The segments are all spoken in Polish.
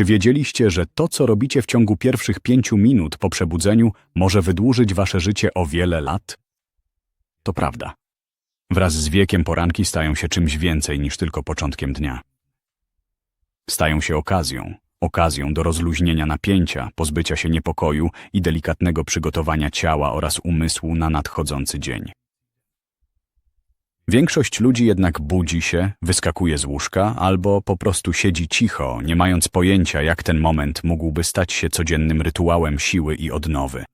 Czy wiedzieliście, że to, co robicie w ciągu pierwszych pięciu minut po przebudzeniu, może wydłużyć wasze życie o wiele lat? To prawda. Wraz z wiekiem poranki stają się czymś więcej niż tylko początkiem dnia. Stają się okazją, okazją do rozluźnienia napięcia, pozbycia się niepokoju i delikatnego przygotowania ciała oraz umysłu na nadchodzący dzień. Większość ludzi jednak budzi się, wyskakuje z łóżka albo po prostu siedzi cicho, nie mając pojęcia, jak ten moment mógłby stać się codziennym rytuałem siły i odnowy.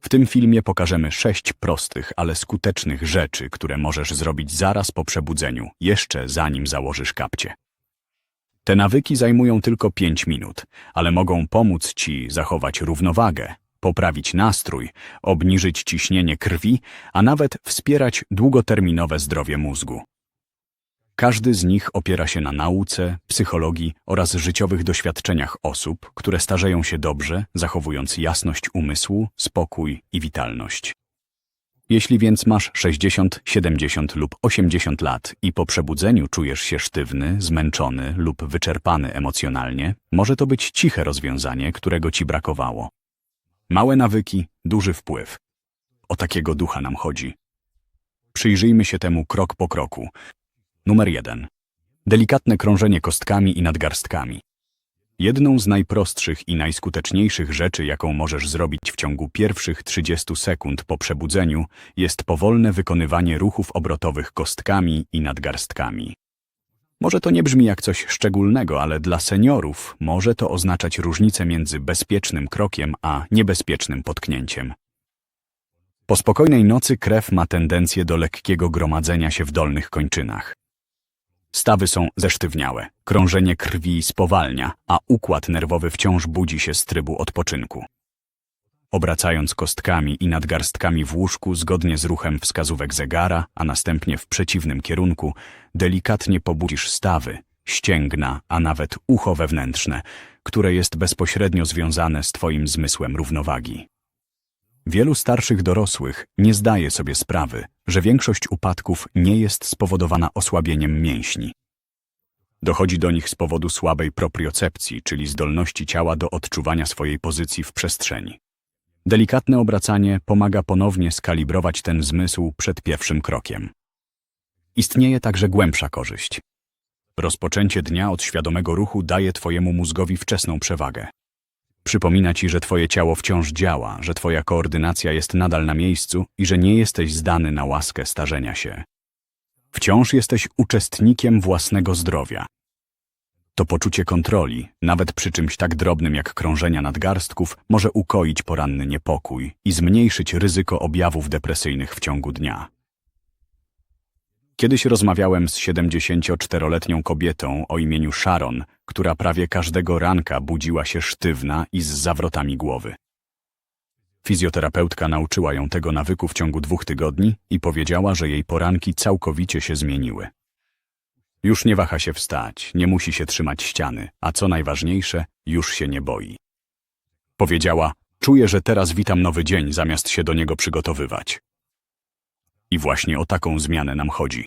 W tym filmie pokażemy sześć prostych, ale skutecznych rzeczy, które możesz zrobić zaraz po przebudzeniu, jeszcze zanim założysz kapcie. Te nawyki zajmują tylko 5 minut, ale mogą pomóc Ci zachować równowagę, poprawić nastrój, obniżyć ciśnienie krwi, a nawet wspierać długoterminowe zdrowie mózgu. Każdy z nich opiera się na nauce, psychologii oraz życiowych doświadczeniach osób, które starzeją się dobrze, zachowując jasność umysłu, spokój i witalność. Jeśli więc masz 60, 70 lub 80 lat i po przebudzeniu czujesz się sztywny, zmęczony lub wyczerpany emocjonalnie, może to być ciche rozwiązanie, którego ci brakowało. Małe nawyki, duży wpływ. O takiego ducha nam chodzi. Przyjrzyjmy się temu krok po kroku. Numer 1. Delikatne krążenie kostkami i nadgarstkami. Jedną z najprostszych i najskuteczniejszych rzeczy, jaką możesz zrobić w ciągu pierwszych 30 sekund po przebudzeniu, jest powolne wykonywanie ruchów obrotowych kostkami i nadgarstkami. Może to nie brzmi jak coś szczególnego, ale dla seniorów może to oznaczać różnicę między bezpiecznym krokiem a niebezpiecznym potknięciem. Po spokojnej nocy krew ma tendencję do lekkiego gromadzenia się w dolnych kończynach. Stawy są zesztywniałe, krążenie krwi spowalnia, a układ nerwowy wciąż budzi się z trybu odpoczynku. Obracając kostkami i nadgarstkami w łóżku zgodnie z ruchem wskazówek zegara, a następnie w przeciwnym kierunku, delikatnie pobudzisz stawy, ścięgna, a nawet ucho wewnętrzne, które jest bezpośrednio związane z Twoim zmysłem równowagi. Wielu starszych dorosłych nie zdaje sobie sprawy, że większość upadków nie jest spowodowana osłabieniem mięśni. Dochodzi do nich z powodu słabej propriocepcji, czyli zdolności ciała do odczuwania swojej pozycji w przestrzeni. Delikatne obracanie pomaga ponownie skalibrować ten zmysł przed pierwszym krokiem. Istnieje także głębsza korzyść. Rozpoczęcie dnia od świadomego ruchu daje Twojemu mózgowi wczesną przewagę. Przypomina ci, że twoje ciało wciąż działa, że twoja koordynacja jest nadal na miejscu i że nie jesteś zdany na łaskę starzenia się. Wciąż jesteś uczestnikiem własnego zdrowia. To poczucie kontroli, nawet przy czymś tak drobnym jak krążenia nadgarstków, może ukoić poranny niepokój i zmniejszyć ryzyko objawów depresyjnych w ciągu dnia. Kiedyś rozmawiałem z 74-letnią kobietą o imieniu Sharon, która prawie każdego ranka budziła się sztywna i z zawrotami głowy. Fizjoterapeutka nauczyła ją tego nawyku w ciągu dwóch tygodni i powiedziała, że jej poranki całkowicie się zmieniły. Już nie waha się wstać, nie musi się trzymać ściany, a co najważniejsze, już się nie boi. Powiedziała, czuję, że teraz witam nowy dzień, zamiast się do niego przygotowywać. I właśnie o taką zmianę nam chodzi.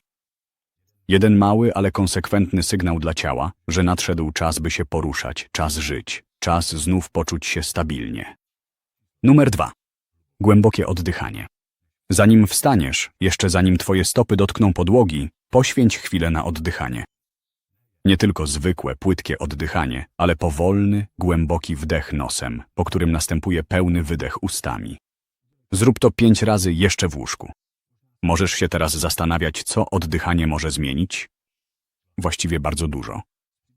Jeden mały, ale konsekwentny sygnał dla ciała, że nadszedł czas, by się poruszać, czas żyć, czas znów poczuć się stabilnie. Numer dwa. Głębokie oddychanie. Zanim wstaniesz, jeszcze zanim twoje stopy dotkną podłogi, poświęć chwilę na oddychanie. Nie tylko zwykłe, płytkie oddychanie, ale powolny, głęboki wdech nosem, po którym następuje pełny wydech ustami. Zrób to pięć razy jeszcze w łóżku. Możesz się teraz zastanawiać, co oddychanie może zmienić? Właściwie bardzo dużo.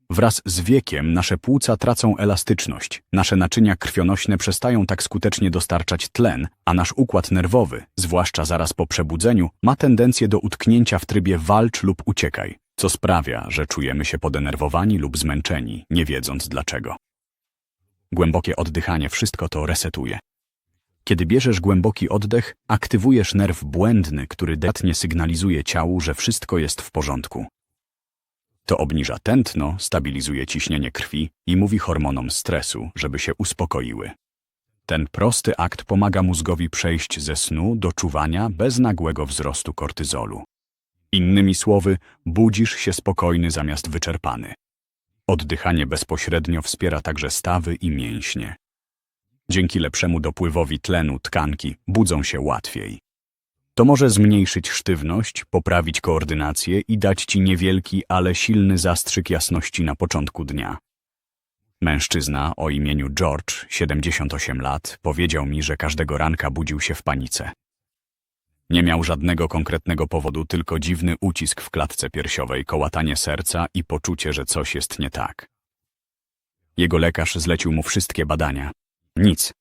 Wraz z wiekiem nasze płuca tracą elastyczność, nasze naczynia krwionośne przestają tak skutecznie dostarczać tlen, a nasz układ nerwowy, zwłaszcza zaraz po przebudzeniu, ma tendencję do utknięcia w trybie walcz lub uciekaj, co sprawia, że czujemy się podenerwowani lub zmęczeni, nie wiedząc dlaczego. Głębokie oddychanie wszystko to resetuje. Kiedy bierzesz głęboki oddech, aktywujesz nerw błędny, który delikatnie sygnalizuje ciału, że wszystko jest w porządku. To obniża tętno, stabilizuje ciśnienie krwi i mówi hormonom stresu, żeby się uspokoiły. Ten prosty akt pomaga mózgowi przejść ze snu do czuwania bez nagłego wzrostu kortyzolu. Innymi słowy, budzisz się spokojny zamiast wyczerpany. Oddychanie bezpośrednio wspiera także stawy i mięśnie. Dzięki lepszemu dopływowi tlenu tkanki budzą się łatwiej. To może zmniejszyć sztywność, poprawić koordynację i dać ci niewielki, ale silny zastrzyk jasności na początku dnia. Mężczyzna o imieniu George, 78 lat, powiedział mi, że każdego ranka budził się w panice. Nie miał żadnego konkretnego powodu, tylko dziwny ucisk w klatce piersiowej, kołatanie serca i poczucie, że coś jest nie tak. Jego lekarz zlecił mu wszystkie badania. Nic.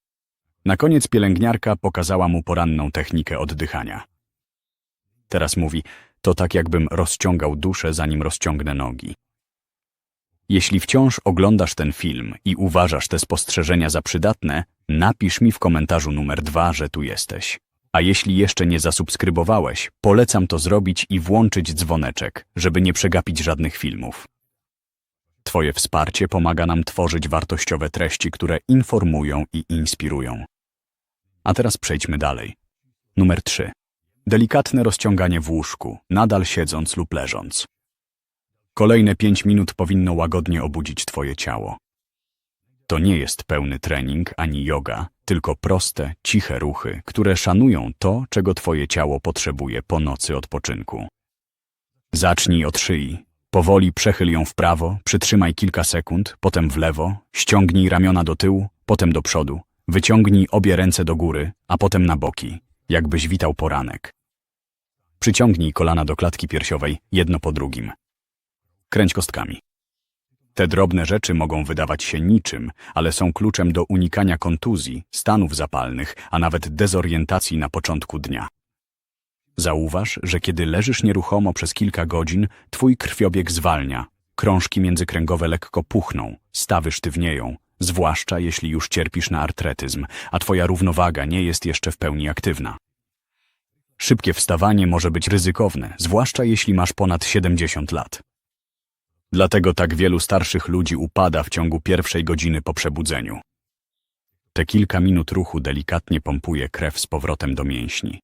Na koniec pielęgniarka pokazała mu poranną technikę oddychania. Teraz mówi, to tak jakbym rozciągał duszę, zanim rozciągnę nogi. Jeśli wciąż oglądasz ten film i uważasz te spostrzeżenia za przydatne, napisz mi w komentarzu numer dwa, że tu jesteś. A jeśli jeszcze nie zasubskrybowałeś, polecam to zrobić i włączyć dzwoneczek, żeby nie przegapić żadnych filmów. Twoje wsparcie pomaga nam tworzyć wartościowe treści, które informują i inspirują. A teraz przejdźmy dalej. Numer 3. Delikatne rozciąganie w łóżku, nadal siedząc lub leżąc. Kolejne 5 minut powinno łagodnie obudzić Twoje ciało. To nie jest pełny trening ani yoga, tylko proste, ciche ruchy, które szanują to, czego Twoje ciało potrzebuje po nocy odpoczynku. Zacznij od szyi. Powoli przechyl ją w prawo, przytrzymaj kilka sekund, potem w lewo, ściągnij ramiona do tyłu, potem do przodu, wyciągnij obie ręce do góry, a potem na boki, jakbyś witał poranek. Przyciągnij kolana do klatki piersiowej, jedno po drugim. Kręć kostkami. Te drobne rzeczy mogą wydawać się niczym, ale są kluczem do unikania kontuzji, stanów zapalnych, a nawet dezorientacji na początku dnia. Zauważ, że kiedy leżysz nieruchomo przez kilka godzin, twój krwiobieg zwalnia, krążki międzykręgowe lekko puchną, stawy sztywnieją, zwłaszcza jeśli już cierpisz na artretyzm, a twoja równowaga nie jest jeszcze w pełni aktywna. Szybkie wstawanie może być ryzykowne, zwłaszcza jeśli masz ponad 70 lat. Dlatego tak wielu starszych ludzi upada w ciągu pierwszej godziny po przebudzeniu. Te kilka minut ruchu delikatnie pompuje krew z powrotem do mięśni.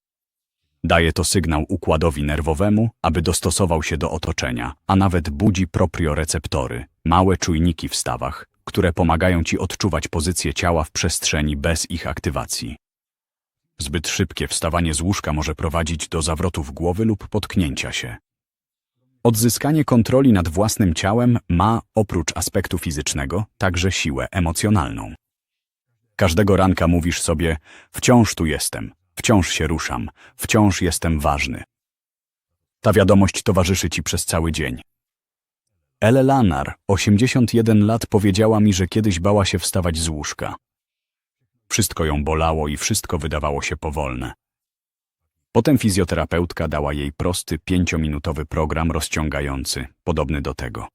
Daje to sygnał układowi nerwowemu, aby dostosował się do otoczenia, a nawet budzi proprioreceptory, małe czujniki w stawach, które pomagają ci odczuwać pozycję ciała w przestrzeni bez ich aktywacji. Zbyt szybkie wstawanie z łóżka może prowadzić do zawrotów głowy lub potknięcia się. Odzyskanie kontroli nad własnym ciałem ma, oprócz aspektu fizycznego, także siłę emocjonalną. Każdego ranka mówisz sobie: Wciąż tu jestem, wciąż się ruszam, wciąż jestem ważny. Ta wiadomość towarzyszy ci przez cały dzień. Ele Lanar, 81 lat, powiedziała mi, że kiedyś bała się wstawać z łóżka. Wszystko ją bolało i wszystko wydawało się powolne. Potem fizjoterapeutka dała jej prosty, pięciominutowy program rozciągający, podobny do tego.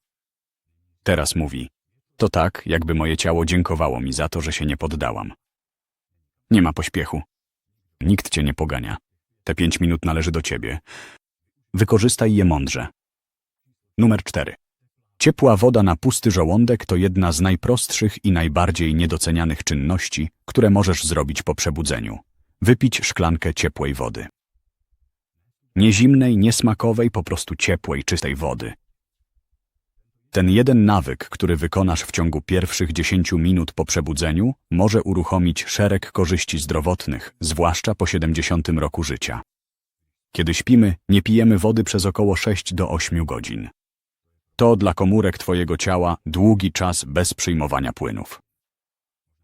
Teraz mówi, to tak, jakby moje ciało dziękowało mi za to, że się nie poddałam. Nie ma pośpiechu. Nikt cię nie pogania. Te pięć minut należy do ciebie. Wykorzystaj je mądrze. Numer cztery. Ciepła woda na pusty żołądek to jedna z najprostszych i najbardziej niedocenianych czynności, które możesz zrobić po przebudzeniu. Wypić szklankę ciepłej wody. Nie zimnej, po prostu ciepłej, czystej wody. Ten jeden nawyk, który wykonasz w ciągu pierwszych 10 minut po przebudzeniu, może uruchomić szereg korzyści zdrowotnych, zwłaszcza po 70 roku życia. Kiedy śpimy, nie pijemy wody przez około 6 do 8 godzin. To dla komórek Twojego ciała długi czas bez przyjmowania płynów.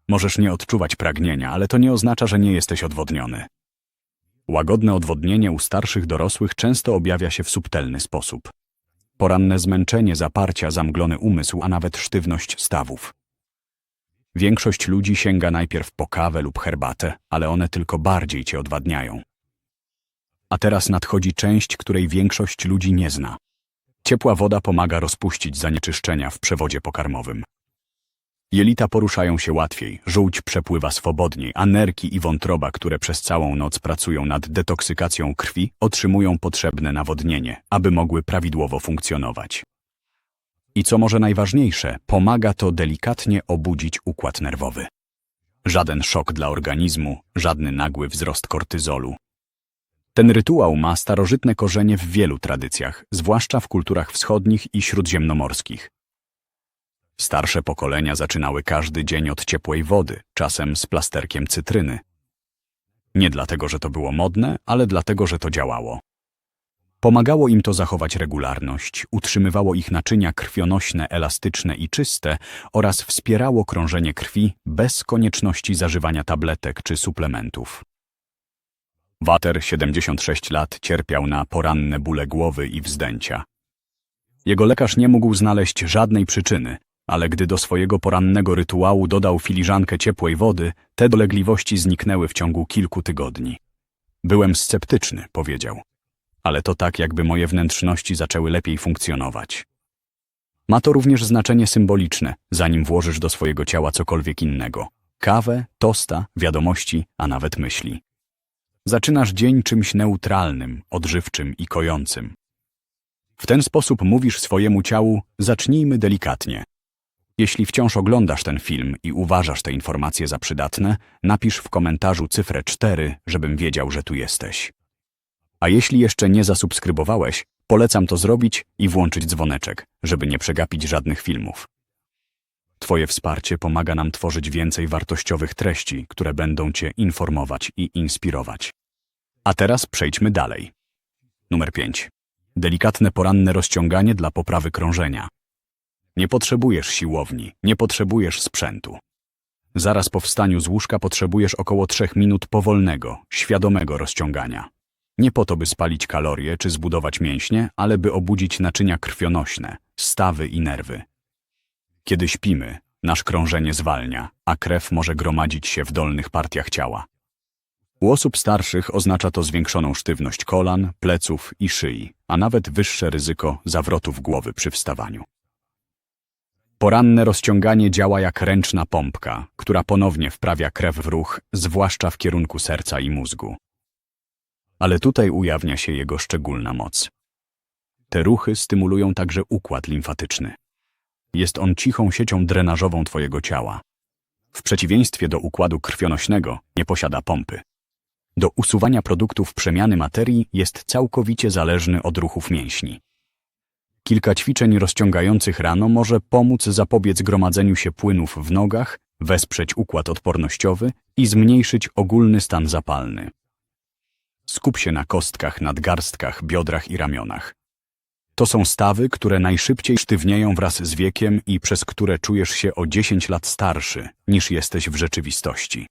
Możesz nie odczuwać pragnienia, ale to nie oznacza, że nie jesteś odwodniony. Łagodne odwodnienie u starszych dorosłych często objawia się w subtelny sposób. Poranne zmęczenie, zaparcia, zamglony umysł, a nawet sztywność stawów. Większość ludzi sięga najpierw po kawę lub herbatę, ale one tylko bardziej cię odwadniają. A teraz nadchodzi część, której większość ludzi nie zna. Ciepła woda pomaga rozpuścić zanieczyszczenia w przewodzie pokarmowym. Jelita poruszają się łatwiej, żółć przepływa swobodniej, a nerki i wątroba, które przez całą noc pracują nad detoksykacją krwi, otrzymują potrzebne nawodnienie, aby mogły prawidłowo funkcjonować. I co może najważniejsze, pomaga to delikatnie obudzić układ nerwowy. Żaden szok dla organizmu, żadny nagły wzrost kortyzolu. Ten rytuał ma starożytne korzenie w wielu tradycjach, zwłaszcza w kulturach wschodnich i śródziemnomorskich. Starsze pokolenia zaczynały każdy dzień od ciepłej wody, czasem z plasterkiem cytryny. Nie dlatego, że to było modne, ale dlatego, że to działało. Pomagało im to zachować regularność, utrzymywało ich naczynia krwionośne, elastyczne i czyste oraz wspierało krążenie krwi bez konieczności zażywania tabletek czy suplementów. Water, 76 lat, cierpiał na poranne bóle głowy i wzdęcia. Jego lekarz nie mógł znaleźć żadnej przyczyny, ale gdy do swojego porannego rytuału dodał filiżankę ciepłej wody, te dolegliwości zniknęły w ciągu kilku tygodni. Byłem sceptyczny, powiedział, ale to tak, jakby moje wnętrzności zaczęły lepiej funkcjonować. Ma to również znaczenie symboliczne, zanim włożysz do swojego ciała cokolwiek innego kawę, tosta, wiadomości, a nawet myśli. Zaczynasz dzień czymś neutralnym, odżywczym i kojącym. W ten sposób mówisz swojemu ciału: zacznijmy delikatnie. Jeśli wciąż oglądasz ten film i uważasz te informacje za przydatne, napisz w komentarzu cyfrę 4, żebym wiedział, że tu jesteś. A jeśli jeszcze nie zasubskrybowałeś, polecam to zrobić i włączyć dzwoneczek, żeby nie przegapić żadnych filmów. Twoje wsparcie pomaga nam tworzyć więcej wartościowych treści, które będą Cię informować i inspirować. A teraz przejdźmy dalej. Numer 5. Delikatne poranne rozciąganie dla poprawy krążenia. Nie potrzebujesz siłowni, nie potrzebujesz sprzętu. Zaraz po wstaniu z łóżka potrzebujesz około 3 minut powolnego, świadomego rozciągania. Nie po to, by spalić kalorie czy zbudować mięśnie, ale by obudzić naczynia krwionośne, stawy i nerwy. Kiedy śpimy, nasz krążenie zwalnia, a krew może gromadzić się w dolnych partiach ciała. U osób starszych oznacza to zwiększoną sztywność kolan, pleców i szyi, a nawet wyższe ryzyko zawrotów głowy przy wstawaniu. Poranne rozciąganie działa jak ręczna pompka, która ponownie wprawia krew w ruch, zwłaszcza w kierunku serca i mózgu. Ale tutaj ujawnia się jego szczególna moc. Te ruchy stymulują także układ limfatyczny. Jest on cichą siecią drenażową Twojego ciała. W przeciwieństwie do układu krwionośnego nie posiada pompy. Do usuwania produktów przemiany materii jest całkowicie zależny od ruchów mięśni. Kilka ćwiczeń rozciągających rano może pomóc zapobiec gromadzeniu się płynów w nogach, wesprzeć układ odpornościowy i zmniejszyć ogólny stan zapalny. Skup się na kostkach, nadgarstkach, biodrach i ramionach. To są stawy, które najszybciej sztywnieją wraz z wiekiem i przez które czujesz się o 10 lat starszy, niż jesteś w rzeczywistości.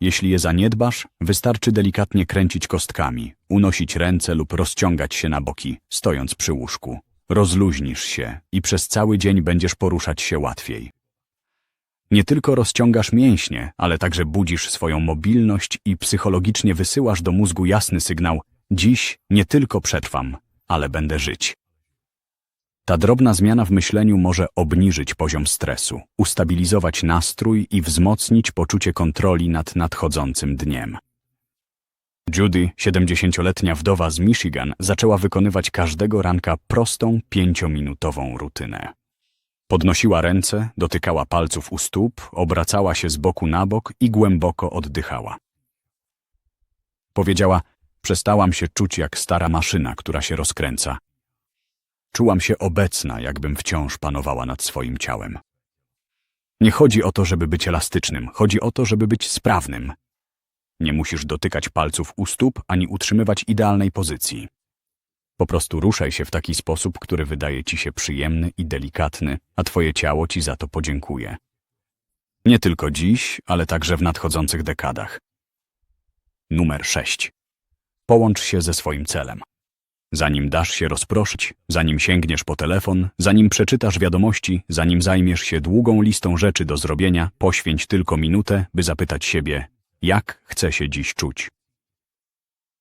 Jeśli je zaniedbasz, wystarczy delikatnie kręcić kostkami, unosić ręce lub rozciągać się na boki, stojąc przy łóżku. Rozluźnisz się i przez cały dzień będziesz poruszać się łatwiej. Nie tylko rozciągasz mięśnie, ale także budzisz swoją mobilność i psychologicznie wysyłasz do mózgu jasny sygnał: Dziś nie tylko przetrwam, ale będę żyć. Ta drobna zmiana w myśleniu może obniżyć poziom stresu, ustabilizować nastrój i wzmocnić poczucie kontroli nad nadchodzącym dniem. Judy, 70-letnia wdowa z Michigan, zaczęła wykonywać każdego ranka prostą, pięciominutową rutynę. Podnosiła ręce, dotykała palców u stóp, obracała się z boku na bok i głęboko oddychała. Powiedziała, przestałam się czuć jak stara maszyna, która się rozkręca. Czułam się obecna, jakbym wciąż panowała nad swoim ciałem. Nie chodzi o to, żeby być elastycznym, chodzi o to, żeby być sprawnym. Nie musisz dotykać palców u stóp ani utrzymywać idealnej pozycji. Po prostu ruszaj się w taki sposób, który wydaje ci się przyjemny i delikatny, a twoje ciało ci za to podziękuje. Nie tylko dziś, ale także w nadchodzących dekadach. Numer 6. Połącz się ze swoim celem. Zanim dasz się rozproszyć, zanim sięgniesz po telefon, zanim przeczytasz wiadomości, zanim zajmiesz się długą listą rzeczy do zrobienia, poświęć tylko minutę, by zapytać siebie, jak chcę się dziś czuć.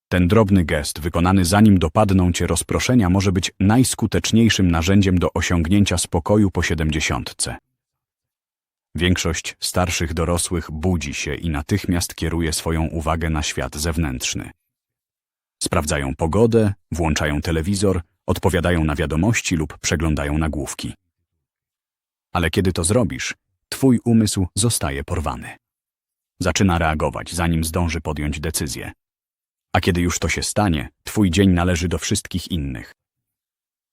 Ten drobny gest, wykonany zanim dopadną cię rozproszenia, może być najskuteczniejszym narzędziem do osiągnięcia spokoju po siedemdziesiątce. Większość starszych dorosłych budzi się i natychmiast kieruje swoją uwagę na świat zewnętrzny. Sprawdzają pogodę, włączają telewizor, odpowiadają na wiadomości lub przeglądają nagłówki. Ale kiedy to zrobisz, twój umysł zostaje porwany. Zaczyna reagować, zanim zdąży podjąć decyzję. A kiedy już to się stanie, twój dzień należy do wszystkich innych.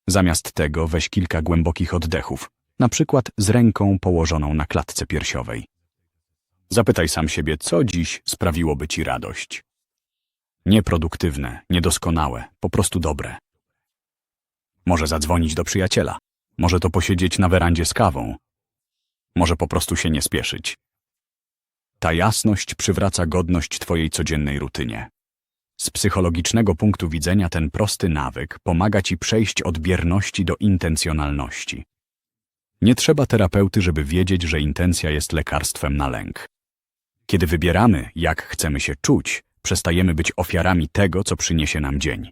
Zamiast tego weź kilka głębokich oddechów, na przykład z ręką położoną na klatce piersiowej. Zapytaj sam siebie, co dziś sprawiłoby ci radość. Nieproduktywne, niedoskonałe, po prostu dobre. Może zadzwonić do przyjaciela. Może to posiedzieć na werandzie z kawą. Może po prostu się nie spieszyć. Ta jasność przywraca godność twojej codziennej rutynie. Z psychologicznego punktu widzenia ten prosty nawyk pomaga ci przejść od bierności do intencjonalności. Nie trzeba terapeuty, żeby wiedzieć, że intencja jest lekarstwem na lęk. Kiedy wybieramy, jak chcemy się czuć, przestajemy być ofiarami tego, co przyniesie nam dzień.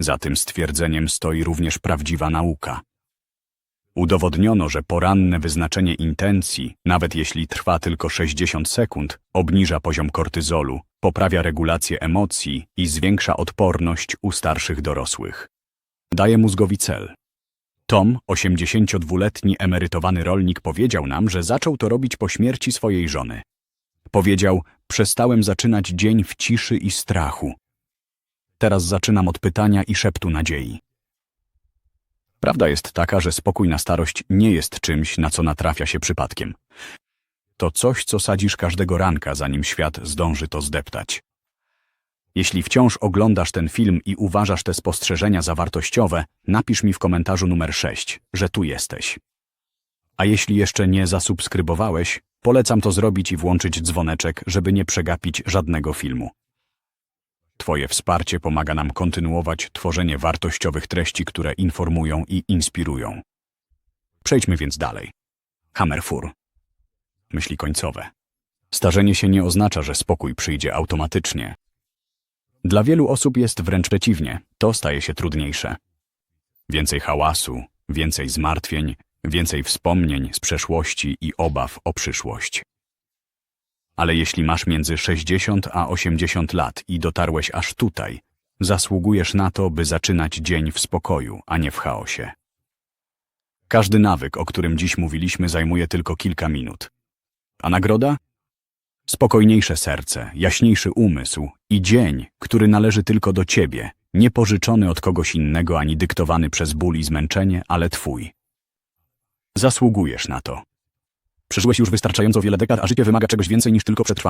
Za tym stwierdzeniem stoi również prawdziwa nauka. Udowodniono, że poranne wyznaczenie intencji, nawet jeśli trwa tylko 60 sekund, obniża poziom kortyzolu, poprawia regulację emocji i zwiększa odporność u starszych dorosłych. Daje mózgowi cel. Tom, 82-letni emerytowany rolnik, powiedział nam, że zaczął to robić po śmierci swojej żony. Powiedział: Przestałem zaczynać dzień w ciszy i strachu. Teraz zaczynam od pytania i szeptu nadziei. Prawda jest taka, że spokój na starość nie jest czymś, na co natrafia się przypadkiem. To coś, co sadzisz każdego ranka, zanim świat zdąży to zdeptać. Jeśli wciąż oglądasz ten film i uważasz te spostrzeżenia za wartościowe, napisz mi w komentarzu numer 6, że tu jesteś. A jeśli jeszcze nie zasubskrybowałeś, polecam to zrobić i włączyć dzwoneczek, żeby nie przegapić żadnego filmu. Twoje wsparcie pomaga nam kontynuować tworzenie wartościowych treści, które informują i inspirują. Przejdźmy więc dalej. Hammerfur. Myśli końcowe. Starzenie się nie oznacza, że spokój przyjdzie automatycznie. Dla wielu osób jest wręcz przeciwnie, to staje się trudniejsze. Więcej hałasu, więcej zmartwień, więcej wspomnień z przeszłości i obaw o przyszłość. Ale jeśli masz między 60 a 80 lat i dotarłeś aż tutaj, zasługujesz na to, by zaczynać dzień w spokoju, a nie w chaosie. Każdy nawyk, o którym dziś mówiliśmy, zajmuje tylko kilka minut. A nagroda? Spokojniejsze serce, jaśniejszy umysł i dzień, który należy tylko do ciebie, nie pożyczony od kogoś innego ani dyktowany przez ból i zmęczenie, ale twój. Zasługujesz na to. Przeżyłeś już wystarczająco wiele dekad, a życie wymaga czegoś więcej niż tylko przetrwania.